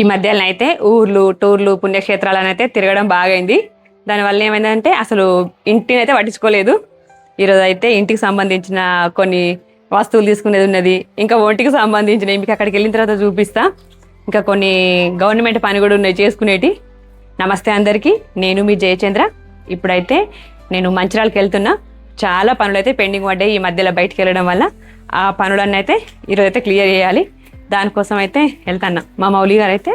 ఈ మధ్యలో అయితే ఊర్లు టూర్లు పుణ్యక్షేత్రాలను అయితే తిరగడం బాగైంది. దానివల్ల ఏమైందంటే అసలు ఇంటిని అయితే పట్టించుకోలేదు. ఈరోజు అయితే ఇంటికి సంబంధించిన కొన్ని వస్తువులు తీసుకునేది ఉన్నది. ఇంకా ఒంటికి సంబంధించిన మీకు అక్కడికి వెళ్ళిన తర్వాత చూపిస్తా. ఇంకా కొన్ని గవర్నమెంట్ పని కూడా ఉన్నాయి చేసుకునేటి. నమస్తే అందరికీ నేను మీ జయచంద్ర. ఇప్పుడైతే నేను మంచిర్యాలకి వెళ్తున్నా. చాలా పనులు అయితే పెండింగ్ పడ్డాయి ఈ మధ్యలో బయటికి వెళ్ళడం వల్ల. ఆ పనులన్నీ అయితే ఈరోజు అయితే క్లియర్ చేయాలి. దానికోసం అయితే వెళ్తాను మా మౌలి గారు అయితే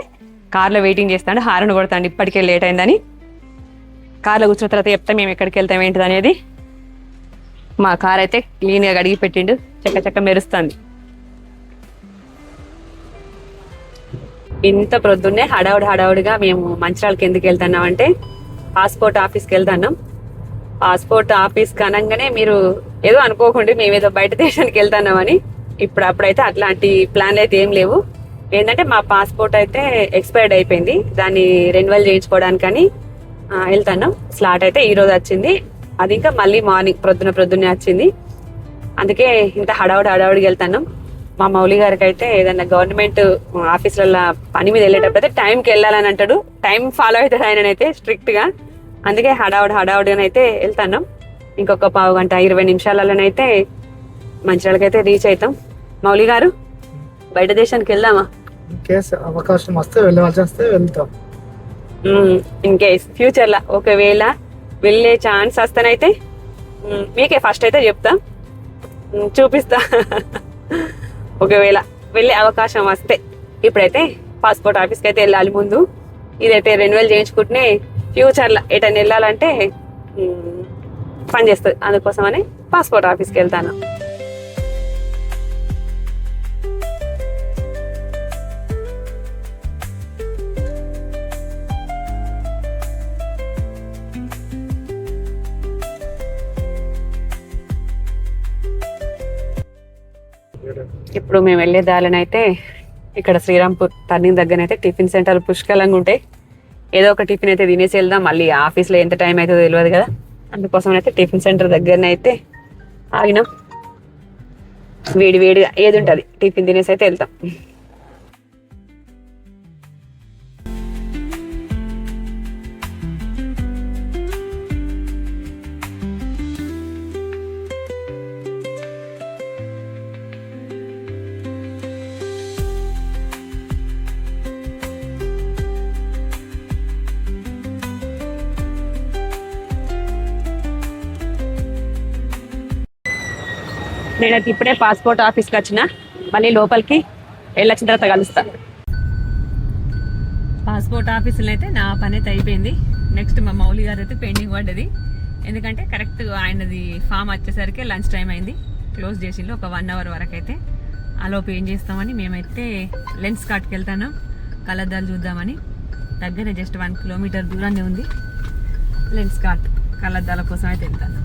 కార్లో వెయిటింగ్ చేస్తాడు హారన్ కొడతాడు ఇప్పటికే లేట్ అయిందని. కార్లో కూర్చున్న తర్వాత చెప్తా మేము ఎక్కడికి వెళ్తాం ఏంటిది అనేది. మా కార్ అయితే క్లీన్గా కడిగి పెట్టిండు చక్క చక్క మెరుస్తుంది. ఇంత ప్రొద్దున్నే హడావుడి హడావుడిగా మేము మంచిర్యాలకి ఎందుకు వెళ్తున్నాం అంటే పాస్పోర్ట్ ఆఫీస్కి వెళ్తున్నాం. పాస్పోర్ట్ ఆఫీస్ కనంగానే మీరు ఏదో అనుకోకుండా మేము ఏదో బయట దేశానికి వెళ్తున్నామని ఇప్పుడు అప్పుడైతే అట్లాంటి ప్లాన్ అయితే ఏం లేవు. ఏంటంటే మా పాస్పోర్ట్ అయితే ఎక్స్పైర్డ్ అయిపోయింది. దాన్ని రెన్యువల్ చేయించుకోవడానికని ఆ, వెళ్తున్నాం. స్లాట్ అయితే ఈ రోజు వచ్చింది. అది ఇంకా మళ్ళీ మార్నింగ్ ప్రొద్దున ప్రొద్దున్నే వచ్చింది. అందుకే ఇంత హడావుడి హడావుడికి వెళ్తున్నాం. మా మౌలి గారికి అయితే ఏదైనా గవర్నమెంట్ ఆఫీసులలో పని మీద వెళ్ళేటప్పుడు అయితే టైంకి వెళ్ళాలని అంటాడు. టైం ఫాలో అవుతాడు ఆయన అయితే స్ట్రిక్ట్గా అందుకే హడావుడి హడావుడిగా అయితే వెళ్తున్నాం. ఇంకొక పావు గంట ఇరవై నిమిషాలలోనైతే మంచిర్యాలకైతే అయితే రీచ్ అవుతాం. మౌలి గారు బయట దేశానికి వెళ్దామా? కేసు అవకాశం వస్తే వెళ్ళవలసి వస్తే వెళ్తాం. ఇన్ కేస్ ఫ్యూచర్ లా ఒకవేళ వెళ్ళే ఛాన్స్ వస్తానైతే మీకే ఫస్ట్ అయితే చెప్తా. చూపిస్తా. ఒకవేళ వెళ్ళే అవకాశం వస్తే ఇప్పుడైతే పాస్పోర్ట్ ఆఫీస్కి అయితే వెళ్ళాలి ముందు. ఇదైతే రెన్యువల్ చేయించుకుంటేనే ఫ్యూచర్లో ఎటైనా వెళ్ళాలంటే మ్, పని చేస్తుంది. అందుకోసమని పాస్పోర్ట్ ఆఫీస్కి వెళ్తాను. ఇప్పుడు మేము వెళ్ళే దారినైతే ఇక్కడ శ్రీరాంపూర్ టర్నింగ్ దగ్గర టిఫిన్ సెంటర్ పుష్కలంగా ఉంటాయి. ఏదో ఒక టిఫిన్ అయితే తినేసి వెళ్దాం. మళ్ళీ ఆఫీస్లో ఎంత టైం అవుతుందో తెలియదు కదా. అందుకోసం అయితే టిఫిన్ సెంటర్ దగ్గరనే అయితే ఆగినాం. వేడి వేడిగా ఏది ఉంటుంది? టిఫిన్ తినేసి అయితే వెళ్తాం. నేనైతే ఇప్పుడే పాస్పోర్ట్ ఆఫీస్కి వచ్చిన. మళ్ళీ లోపలికి వెళ్ళొచ్చిన తర్వాత కలుస్తా. పాస్పోర్ట్ ఆఫీసులో అయితే నా పని అయితే అయిపోయింది. నెక్స్ట్ మా మౌలి గారు అయితే పెండింగ్ పడ్డది ఎందుకంటే కరెక్ట్ ఆయనది ఫామ్ వచ్చేసరికి లంచ్ టైం అయింది. క్లోజ్ చేసిండు ఒక వన్ అవర్ వరకు అయితే. ఆలోపు ఏం చేస్తామని మేమైతే లెన్స్ కార్ట్కి వెళ్తాను. కలద్దాలు చూద్దామని. దగ్గరే జస్ట్ వన్ కిలోమీటర్ దూరాన్ని ఉంది. లెన్స్ కార్ట్ కళ్ళద్దాల కోసం అయితే వెళ్తాను.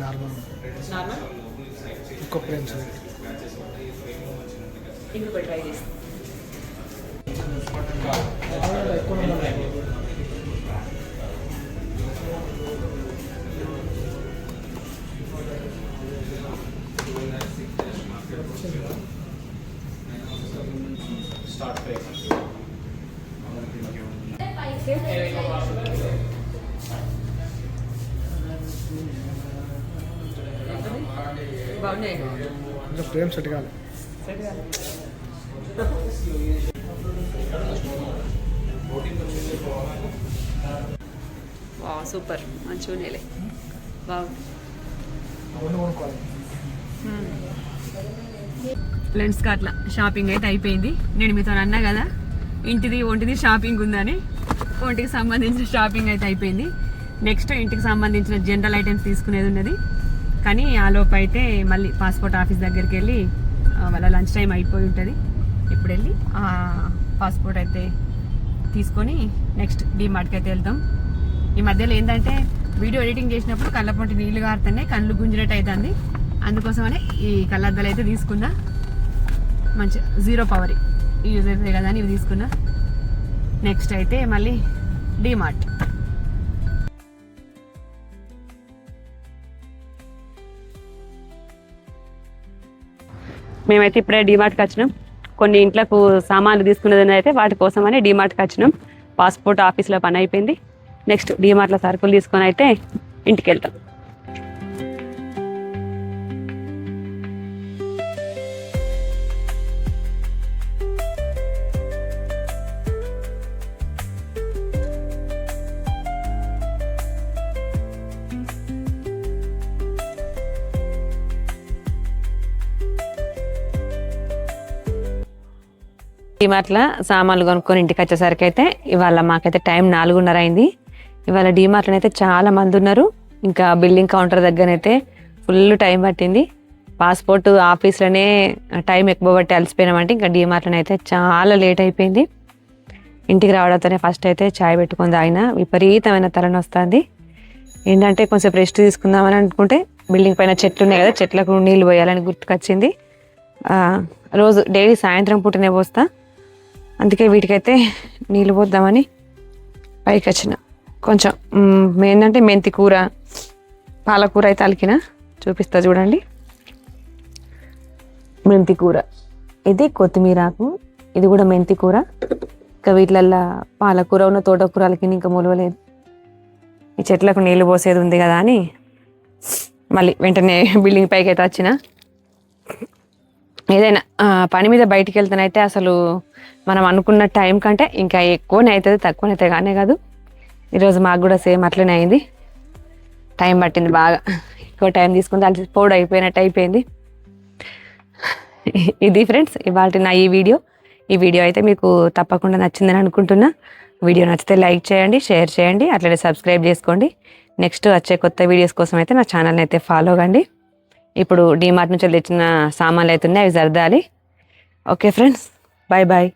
నార్మల్ ఇంకో ప్లేన్ ఇంకొక ట్రై చేస్తాను బాగున్నాయి ఇంకా ఫ్రేమ్ సెట్ కావాలి వా సూపర్. మంచిగా నేలే బాగుంది లెన్స్ కార్ట్ల షాపింగ్ అయితే అయిపోయింది. నేను మీతో అన్నా కదా ఇంటిది ఒంటిది షాపింగ్ ఉందని. ఒంటికి సంబంధించిన షాపింగ్ అయితే అయిపోయింది. నెక్స్ట్ ఇంటికి సంబంధించిన జనరల్ ఐటమ్స్ తీసుకునేది ఉన్నది. కానీ ఆ లోపు అయితే మళ్ళీ పాస్పోర్ట్ ఆఫీస్ దగ్గరికి వెళ్ళి వాళ్ళ లంచ్ టైం అయిపోయి ఉంటుంది. ఇప్పుడు వెళ్ళి ఆ పాస్పోర్ట్ అయితే తీసుకొని నెక్స్ట్ డీమార్ట్కి అయితే వెళ్తాం ఈ మధ్యలో ఏంటంటే వీడియో ఎడిటింగ్ చేసినప్పుడు కళ్ళపొంటి నీళ్ళు కారుతున్నాయి కళ్ళు గుంజినట్టు అవుతుంది అందుకోసమనే ఈ కళ్ళద్దాలు అయితే తీసుకున్నా. మంచి జీరో పవర్ యూజ్ అవుతుంది కదా అని ఇవి తీసుకున్నా. నెక్స్ట్ అయితే మళ్ళీ డిమార్ట్ మేమైతే ఇప్పుడే డిమార్ట్కి వచ్చినాం. కొన్ని ఇంట్లకు సామాన్లు తీసుకునేది అయితే వాటి కోసమని డిమార్ట్కి వచ్చినాం. పాస్పోర్ట్ ఆఫీస్లో పని అయిపోయింది. నెక్స్ట్ డిమార్ట్లో సరుకులు తీసుకొని అయితే ఇంటికి వెళ్తాం. డిమార్ట్లో సామాన్లు కొనుక్కొని ఇంటికి వచ్చేసరికి అయితే ఇవాళ మాకైతే టైం నాలుగున్నర అయింది. ఇవాళ డిమార్ట్లో అయితే చాలా మంది ఉన్నారు. ఇంకా బిల్డింగ్ కౌంటర్ దగ్గరనైతే ఫుల్ టైం పట్టింది. పాస్పోర్ట్ ఆఫీస్లోనే టైం ఎక్కువ పట్టి అలసిపోయినామంటే ఇంకా డిమార్ట్లోనే అయితే చాలా లేట్ అయిపోయింది. ఇంటికి రావడంతోనే ఫస్ట్ అయితే చాయ్ పెట్టుకుంది ఆయన విపరీతమైన తలని వస్తుంది. ఏంటంటే కొంచెం రెస్ట్ తీసుకుందామని అనుకుంటే బిల్డింగ్ పైన చెట్లు ఉన్నాయి కదా చెట్లకు నీళ్ళు పోయాలని గుర్తుకొచ్చింది. రోజు డైలీ సాయంత్రం పూటనే పోస్తా. అందుకే వీటికైతే నీళ్ళు పోద్దామని పైకి వచ్చిన కొంచెం ఏంటంటే మెంతి కూర పాలకూర అయితే అలికిన. చూపిస్తా చూడండి. మెంతి కూర. ఇది కొత్తిమీరాకు ఇది కూడా మెంతి కూర. ఇంకా వీటిలల్లో పాలకూర ఉన్న తోటకూర అలికిన ఇంకా మొలవలేదు. ఈ చెట్లకు నీళ్ళు పోసేది ఉంది కదా అని మళ్ళీ వెంటనే బిల్డింగ్ పైకి అయితే వచ్చిన. ఏదైనా పని మీద బయటికి వెళ్తేనైతే అసలు మనం అనుకున్న టైం కంటే ఇంకా ఎక్కువనే అవుతుంది తక్కువనైతే కానీ కాదు. ఈరోజు మాకు కూడా సేమ్ అట్లనే అయింది. టైం పట్టింది బాగా. ఎక్కువ టైం తీసుకుంటే అలసి పోడు అయిపోయినట్టు అయిపోయింది. ఇది ఫ్రెండ్స్ ఇవాళ నా ఈ వీడియో. ఈ వీడియో అయితే మీకు తప్పకుండా నచ్చిందని అనుకుంటున్నా. వీడియో నచ్చితే లైక్ చేయండి షేర్ చేయండి అట్లనే సబ్స్క్రైబ్ చేసుకోండి. నెక్స్ట్ వచ్చే కొత్త వీడియోస్ కోసం అయితే నా ఛానల్ని అయితే ఫాలో కండి. ఇప్పుడు డీమార్ట్ నుంచి తెచ్చిన సామాన్లు అయితే ఉన్నాయి అవి సర్దాలి. Okay friends bye bye